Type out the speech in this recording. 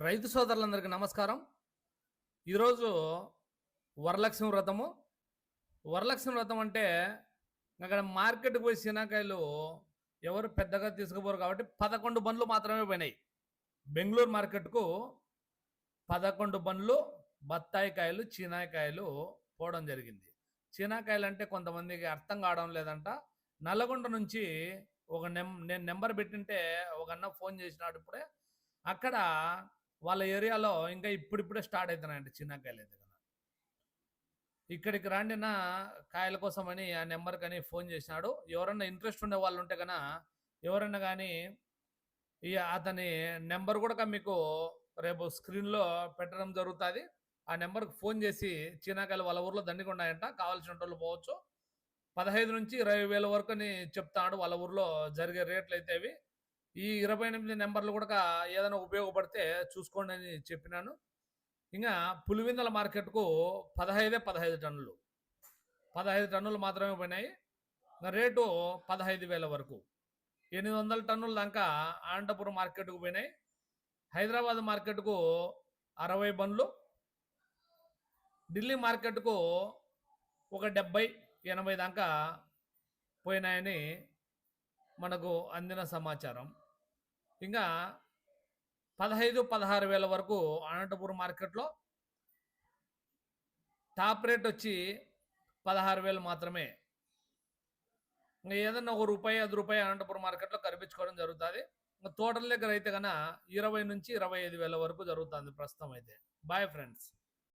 రైతు సోదరులందరికీ నమస్కారం. ఈరోజు వరలక్ష్మి వ్రతము. వరలక్ష్మి వ్రతం అంటే అక్కడ మార్కెట్కి పోయి శనకాయలు ఎవరు పెద్దగా తీసుకుపోరు కాబట్టి పదకొండు బండ్లు మాత్రమే పోయినాయి. బెంగళూరు మార్కెట్కు పదకొండు బండ్లు బత్తాయి కాయలు చీనాకాయలు పోవడం జరిగింది. చీనాకాయలు అంటే కొంతమందికి అర్థం కావడం లేదంట. నల్లగొండ నుంచి ఒక నెం నేను నెంబర్ పెట్టింటే ఒక అన్న ఫోన్ చేసినాడు ఇప్పుడే. అక్కడ వాళ్ళ ఏరియాలో ఇంకా ఇప్పుడిప్పుడే స్టార్ట్ అవుతున్నాయండి చిన్నకాయలు అయితే ఇక్కడికి రాండి నా కాయల కోసమని ఆ నెంబర్ కానీ ఫోన్ చేసినాడు. ఎవరన్నా ఇంట్రెస్ట్ ఉండే వాళ్ళు ఉంటే కన్నా ఎవరన్నా కానీ ఈ అతని నెంబర్ కూడా మీకు రేపు స్క్రీన్లో పెట్టడం జరుగుతుంది. ఆ నెంబర్కి ఫోన్ చేసి చీనాకాయలు వాళ్ళ ఊర్లో దండిగా ఉన్నాయంట కావాల్సిన వాళ్ళు పోవచ్చు. పదహైదు నుంచి ఇరవై వేల వరకు అని చెప్తాడు వాళ్ళ ఊర్లో జరిగే రేట్లు అయితే అవి. ఈ ఇరవై ఎనిమిది నెంబర్లు కూడా ఏదైనా ఉపయోగపడితే చూసుకోండి అని చెప్పినాను. ఇంకా పులివిందల మార్కెట్కు పదహైదే పదహైదు టన్నులు. పదహైదు టన్నులు మాత్రమే పోయినాయి. రేటు పదహైదు వేల వరకు. ఎనిమిది వందల టన్నుల దాకా అనంతపురం మార్కెట్కు పోయినాయి. హైదరాబాద్ మార్కెట్కు అరవై బండ్లు. ఢిల్లీ మార్కెట్కు ఒక డెబ్బై ఎనభై దాకా పోయినాయని మనకు అందిన సమాచారం. ఇంకా పదహైదు పదహారు వేల వరకు అనంతపురం మార్కెట్లో టాప్ రేట్ వచ్చి పదహారు వేలు మాత్రమే. ఇంకా ఏదన్నా ఒక రూపాయి ఐదు రూపాయి అనంతపురం మార్కెట్లో కనిపించుకోవడం జరుగుతుంది. ఇంకా తోటల దగ్గర అయితే కన్నా ఇరవై నుంచి ఇరవై ఐదు వేల వరకు జరుగుతుంది ప్రస్తుతం అయితే. Bye friends